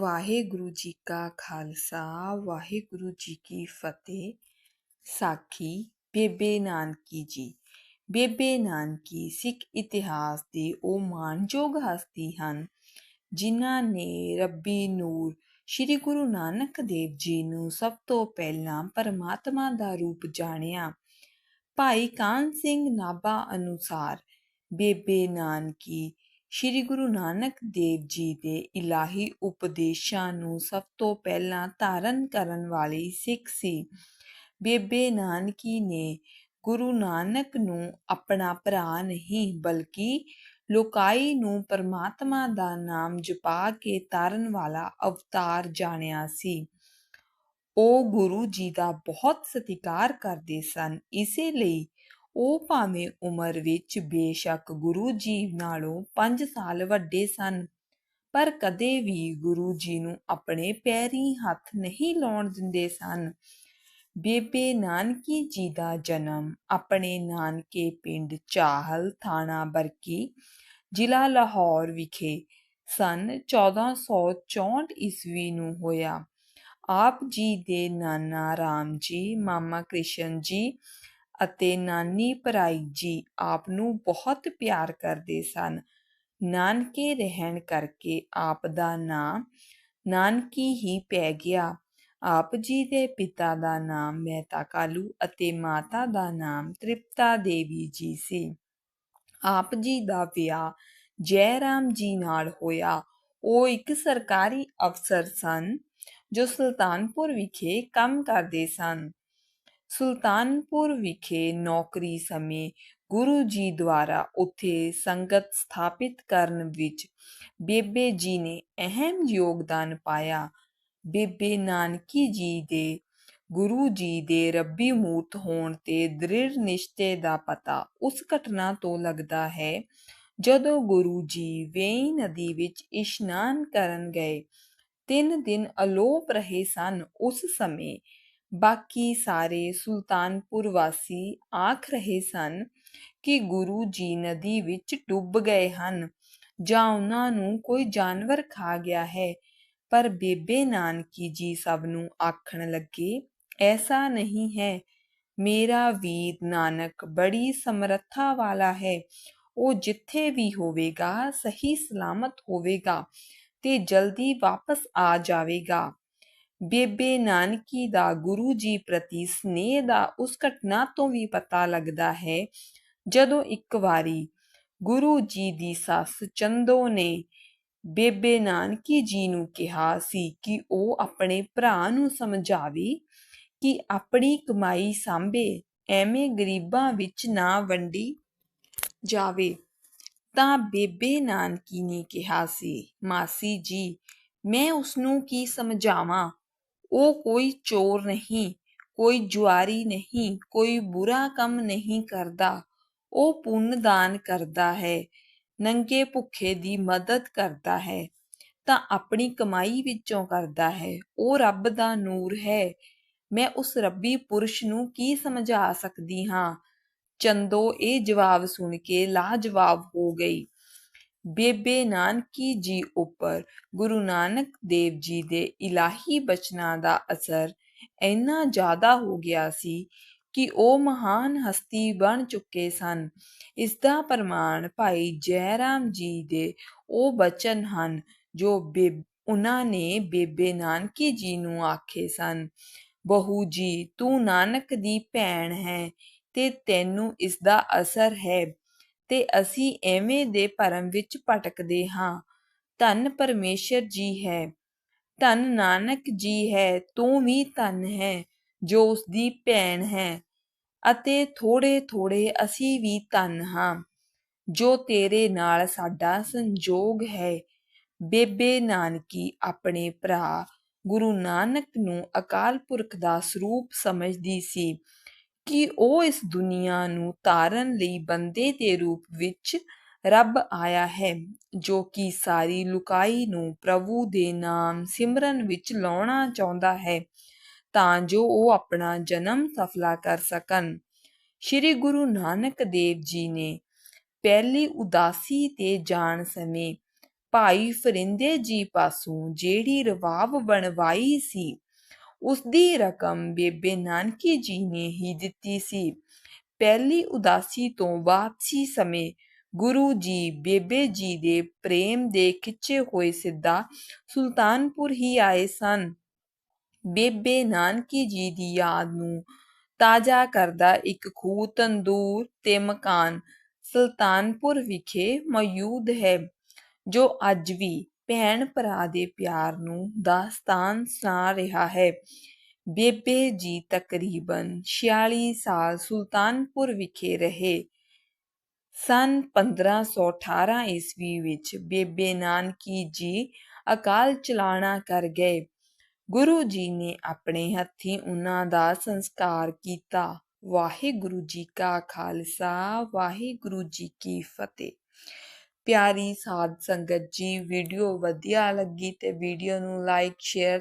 ਵਾਹਿਗੁਰੂ ਜੀ ਕਾ ਖਾਲਸਾ, ਵਾਹਿਗੁਰੂ ਜੀ ਕੀ ਫਤਿਹ। ਸਾਖੀ ਬੇਬੇ ਨਾਨਕੀ ਜੀ, ਬੇਬੇ ਨਾਨਕੀ ਸਿੱਖ ਇਤਿਹਾਸ ਦੇ ਉਹ ਮਾਨਯੋਗ ਹਸਤੀ ਹਨ, ਜਿਨ੍ਹਾਂ ਨੇ ਰੱਬੀ ਨੂਰ ਸ੍ਰੀ ਗੁਰੂ ਨਾਨਕ ਦੇਵ ਜੀ ਨੂੰ ਸਭ ਤੋਂ ਪਹਿਲਾਂ ਪਰਮਾਤਮਾ ਦਾ ਰੂਪ ਜਾਣਿਆ। ਭਾਈ ਕਾਨ ਸਿੰਘ ਨਾਭਾ ਅਨੁਸਾਰ ਬੇਬੇ ਨਾਨਕੀ ਸ੍ਰੀ ਗੁਰੂ ਨਾਨਕ ਦੇਵ ਜੀ ਦੇ ਇਲਾਹੀ ਉਪਦੇਸ਼ਾਂ ਨੂੰ ਸਭ ਤੋਂ ਪਹਿਲਾਂ ਧਾਰਨ ਕਰਨ ਵਾਲੀ ਸਿੱਖ ਸੀ। ਬੇਬੇ ਨਾਨਕੀ ਨੇ ਗੁਰੂ ਨਾਨਕ ਨੂੰ ਆਪਣਾ ਭਰਾ ਨਹੀਂ, ਬਲਕਿ ਲੋਕਾਈ ਨੂੰ ਪਰਮਾਤਮਾ ਦਾ ਨਾਮ ਜਪਾ ਕੇ ਤਾਰਨ ਵਾਲਾ ਅਵਤਾਰ ਜਾਣਿਆ ਸੀ। ਉਹ ਗੁਰੂ ਜੀ ਦਾ ਬਹੁਤ ਸਤਿਕਾਰ ਕਰਦੇ ਸਨ। ਇਸੇ ਲਈ ਉਹ ਭਾਵੇਂ ਉਮਰ ਵਿੱਚ ਬੇਸ਼ੱਕ ਗੁਰੂ ਜੀ ਨਾਲੋਂ 5 ਸਾਲ ਵੱਡੇ ਸਨ, ਪਰ ਕਦੇ ਵੀ ਗੁਰੂ ਜੀ ਨੂੰ ਆਪਣੇ ਪੈਰੀ ਹੱਥ ਨਹੀਂ ਲਾਉਣ ਦਿੰਦੇ ਸਨ। ਬੇਬੇ ਨਾਨਕੀ ਜੀ ਦਾ ਜਨਮ ਆਪਣੇ ਨਾਨਕੇ ਪਿੰਡ ਚਾਹਲ ਥਾਣਾ ਬਰਕੀ, ਜ਼ਿਲ੍ਹਾ ਲਾਹੌਰ ਵਿਖੇ ਸਨ 1464 ਈਸਵੀ ਨੂੰ ਹੋਇਆ। ਆਪ ਜੀ ਦੇ ਨਾਨਾ ਰਾਮ ਜੀ, ਮਾਮਾ ਕ੍ਰਿਸ਼ਨ ਜੀ ਅਤੇ ਨਾਨੀ ਭਰਾਈ ਜੀ ਆਪ ਨੂੰ ਬਹੁਤ ਪਿਆਰ ਕਰਦੇ ਸਨ। ਨਾਨਕੇ ਰਹਿਣ ਕਰਕੇ ਆਪ ਦਾ ਨਾਂ ਨਾਨਕੀ ਹੀ ਪੈ ਗਿਆ। ਆਪ ਜੀ ਦੇ ਪਿਤਾ ਦਾ ਨਾਮ ਮਹਿਤਾ ਕਾਲੂ ਅਤੇ ਮਾਤਾ ਦਾ ਨਾਮ ਤ੍ਰਿਪਤਾ ਦੇਵੀ ਜੀ ਸੀ। ਆਪ ਜੀ ਦਾ ਵਿਆਹ ਜੈ ਰਾਮ ਜੀ ਨਾਲ ਹੋਇਆ। ਉਹ ਇੱਕ ਸਰਕਾਰੀ ਅਫਸਰ ਸਨ ਜੋ ਸੁਲਤਾਨਪੁਰ ਵਿਖੇ ਕੰਮ ਕਰਦੇ ਸਨ। ਸੁਲਤਾਨਪੁਰ ਵਿਖੇ ਨੌਕਰੀ ਸਮੇਂ ਗੁਰੂ ਜੀ ਦੁਆਰਾ ਉੱਥੇ ਸੰਗਤ ਸਥਾਪਿਤ ਕਰਨ ਵਿੱਚ ਬੇਬੇ ਜੀ ਨੇ ਅਹਿਮ ਯੋਗਦਾਨ ਪਾਇਆ। ਬੇਬੇ ਨਾਨਕੀ ਜੀ ਦੇ, ਗੁਰੂ ਜੀ ਦੇ ਰੱਬੀ ਮੂਰਤ ਹੋਣ ਤੇ ਦ੍ਰਿੜ ਨਿਸ਼ਚੇ ਦਾ ਪਤਾ ਉਸ ਘਟਨਾ ਤੋਂ ਲੱਗਦਾ ਹੈ ਜਦੋਂ ਗੁਰੂ ਜੀ ਵੇਈ ਨਦੀ ਵਿੱਚ ਇਸ਼ਨਾਨ ਕਰਨ ਗਏ। ਤਿੰਨ ਦਿਨ ਅਲੋਪ ਰਹੇ ਸਨ। ਉਸ ਸਮੇਂ ਬਾਕੀ ਸਾਰੇ ਸੁਲਤਾਨਪੁਰ ਵਾਸੀ ਆਖ ਰਹੇ ਸਨ ਕਿ ਗੁਰੂ ਜੀ ਨਦੀ ਵਿੱਚ ਡੁੱਬ ਗਏ ਹਨ ਜਾਂ ਉਹਨਾਂ ਨੂੰ ਕੋਈ ਜਾਨਵਰ ਖਾ ਗਿਆ ਹੈ, ਪਰ ਬੇਬੇ ਨਾਨਕੀ ਜੀ ਸਭ ਨੂੰ ਆਖਣ ਲੱਗੇ, ਐਸਾ ਨਹੀਂ ਹੈ। ਮੇਰਾ ਵੀਰ ਨਾਨਕ ਬੜੀ ਸਮਰੱਥਾ ਵਾਲਾ ਹੈ। ਉਹ ਜਿੱਥੇ ਵੀ ਹੋਵੇਗਾ, ਸਹੀ ਸਲਾਮਤ ਹੋਵੇਗਾ ਤੇ ਜਲਦੀ ਵਾਪਸ ਆ ਜਾਵੇਗਾ। ਬੇਬੇ ਨਾਨਕੀ ਦਾ ਗੁਰੂ ਜੀ ਪ੍ਰਤੀ ਸਨੇਹ ਦਾ ਉਸ ਘਟਨਾ ਤੋਂ ਵੀ ਪਤਾ ਲੱਗਦਾ ਹੈ, ਜਦੋਂ ਇੱਕ ਵਾਰੀ ਗੁਰੂ ਜੀ ਦੀ ਸੱਸ ਚੰਦੋ ਨੇ ਬੇਬੇ ਨਾਨਕੀ ਜੀ ਨੂੰ ਕਿਹਾ ਸੀ ਕਿ ਉਹ ਆਪਣੇ ਭਰਾ ਨੂੰ ਸਮਝਾਵੇ ਕਿ ਆਪਣੀ ਕਮਾਈ ਸਾਂਭੇ, ਐਵੇਂ ਗਰੀਬਾਂ ਵਿੱਚ ਨਾ ਵੰਡੀ ਜਾਵੇ। ਤਾਂ ਬੇਬੇ ਨਾਨਕੀ ਨੇ ਕਿਹਾ ਸੀ, ਮਾਸੀ ਜੀ, ਮੈਂ ਉਸ ਨੂੰ ਕੀ ਸਮਝਾਵਾਂ? ਉਹ ਕੋਈ ਚੋਰ ਨਹੀਂ, ਕੋਈ ਜੁਆਰੀ ਨਹੀਂ, ਕੋਈ ਬੁਰਾ ਕੰਮ ਨਹੀਂ ਕਰਦਾ। ਉਹ ਪੁੰਨ ਦਾਨ ਕਰਦਾ ਹੈ, ਨੰਗੇ ਭੁੱਖੇ ਦੀ ਮਦਦ ਕਰਦਾ ਹੈ, ਤਾਂ ਆਪਣੀ ਕਮਾਈ ਵਿੱਚੋਂ ਕਰਦਾ ਹੈ। ਉਹ ਰੱਬ ਦਾ ਨੂਰ ਹੈ। ਮੈਂ ਉਸ ਰੱਬੀ ਪੁਰਸ਼ ਨੂੰ ਕੀ ਸਮਝਾ ਸਕਦੀ ਹਾਂ? ਚੰਦੋ, ਇਹ ਜਵਾਬ ਸੁਣ ਕੇ ਲਾਜਵਾਬ ਹੋ ਗਈ। ਬੇਬੇ ਨਾਨਕੀ ਜੀ ਉੱਪਰ ਗੁਰੂ ਨਾਨਕ ਦੇਵ ਜੀ ਦੇ ਇਲਾਹੀ ਬਚਨਾਂ ਦਾ ਅਸਰ ਇੰਨਾ ਜ਼ਿਆਦਾ ਹੋ ਗਿਆ ਸੀ ਕਿ ਉਹ ਮਹਾਨ ਹਸਤੀ ਬਣ ਚੁੱਕੇ ਸਨ। ਇਸ ਦਾ ਪ੍ਰਮਾਣ ਭਾਈ ਜੈ ਰਾਮ ਜੀ ਦੇ ਉਹ ਬਚਨ ਹਨ ਜੋ ਉਹਨਾਂ ਨੇ ਬੇਬੇ ਨਾਨਕੀ ਜੀ ਨੂੰ ਆਖੇ ਸਨ, ਬਹੂ ਜੀ, ਤੂੰ ਨਾਨਕ ਦੀ ਭੈਣ ਹੈ ਤੇ ਤੈਨੂੰ ਇਸ ਦਾ ਅਸਰ ਹੈ। ਤੇ ਅਸੀਂ ਐਵੇਂ ਦੇ ਭਰਮ ਵਿੱਚ ਭਟਕਦੇ ਹਾਂ। ਧੰਨ ਪਰਮੇਸ਼ਰ ਜੀ ਹੈ। ਧੰਨ ਨਾਨਕ ਜੀ ਹੈ, ਤੂੰ ਵੀ ਧੰਨ ਹੈ, ਜੋ ਉਸ ਦੀ ਭੈਣ ਹੈ। ਅਤੇ ਥੋੜੇ ਥੋੜੇ ਅਸੀਂ ਵੀ ਧੰਨ ਹਾਂ। ਜੋ ਤੇਰੇ ਨਾਲ ਸਾਡਾ ਸੰਜੋਗ ਹੈ। ਬੇਬੇ ਨਾਨਕੀ ਆਪਣੇ ਭਰਾ ਗੁਰੂ ਨਾਨਕ ਨੂੰ ਅਕਾਲ ਪੁਰਖ ਦਾ ਸਰੂਪ ਸਮਝਦੀ ਸੀ। ਕਿ ਉਹ ਇਸ ਦੁਨੀਆ ਨੂੰ ਤਾਰਨ ਲਈ ਬੰਦੇ ਦੇ ਰੂਪ ਵਿੱਚ ਰੱਬ ਆਇਆ ਹੈ, ਜੋ ਕਿ ਸਾਰੀ ਲੁਕਾਈ ਨੂੰ ਪ੍ਰਭੂ ਦੇ ਨਾਮ ਸਿਮਰਨ ਵਿੱਚ ਲਾਉਣਾ ਚਾਹੁੰਦਾ ਹੈ, ਤਾਂ ਜੋ ਉਹ ਆਪਣਾ ਜਨਮ ਸਫਲਾ ਕਰ ਸਕਣ। ਸ੍ਰੀ ਗੁਰੂ ਨਾਨਕ ਦੇਵ ਜੀ ਨੇ ਪਹਿਲੀ ਉਦਾਸੀ ਤੇ ਜਾਣ ਸਮੇਂ ਭਾਈ ਫਰਿੰਦੇ ਜੀ ਪਾਸੋਂ ਜਿਹੜੀ ਰਵਾਬ ਬਣਵਾਈ ਸੀ ਉਸਦੀ ਰਕਮ ਬੇਬੇ ਨਾਨਕੀ ਜੀ ਨੇ ਹੀ ਦਿੱਤੀ ਸੀ। ਪਹਿਲੀ ਉਦਾਸੀ ਤੋਂ ਵਾਪਸੀ ਸਮੇਂ ਗੁਰੂ ਜੀ ਬੇਬੇ ਜੀ ਦੇ ਪ੍ਰੇਮ ਦੇ ਖਿੱਚੇ ਹੋਏ ਸਿੱਧਾ ਸੁਲਤਾਨਪੁਰ ਹੀ ਆਏ ਸਨ। ਬੇਬੇ ਨਾਨਕੀ ਜੀ ਦੀ ਯਾਦ ਨੂੰ ਤਾਜ਼ਾ ਕਰਦਾ ਇੱਕ ਖੂਹ ਤੰਦੂਰ ਤੇ ਮਕਾਨ ਸੁਲਤਾਨਪੁਰ ਵਿਖੇ ਮੌਜੂਦ ਹੈ, ਜੋ ਅੱਜ ਵੀ ਭੈਣ ਭਰਾ ਦੇ ਪਿਆਰ ਨੂੰ ਦਾਸਤਾਨ ਸੁਣਾ ਰਿਹਾ ਹੈ। ਬੇਬੇ ਜੀ ਤਕਰੀਬਨ 46 ਸਾਲ ਸੁਲਤਾਨਪੁਰ ਵਿਖੇ ਰਹੇ। ਸਨ 1518 ਈਸਵੀ ਵਿੱਚ ਬੇਬੇ ਨਾਨਕੀ ਜੀ ਅਕਾਲ ਚਲਾਣਾ ਕਰ ਗਏ। ਗੁਰੂ ਜੀ ਨੇ ਆਪਣੇ ਹੱਥੀਂ ਉਹਨਾਂ ਦਾ ਸੰਸਕਾਰ ਕੀਤਾ। ਵਾਹਿਗੁਰੂ ਜੀ ਕਾ ਖਾਲਸਾ, ਵਾਹਿਗੁਰੂ ਜੀ ਕੀ ਫਤਿਹ। ਪਿਆਰੀ ਸਾਧ ਸੰਗਤ ਜੀ ਵੀਡੀਓ ਵਧੀਆ ਲੱਗੀ ਤੇ ਵੀਡੀਓ ਨੂੰ ਲਾਈਕ ਸ਼ੇਅਰ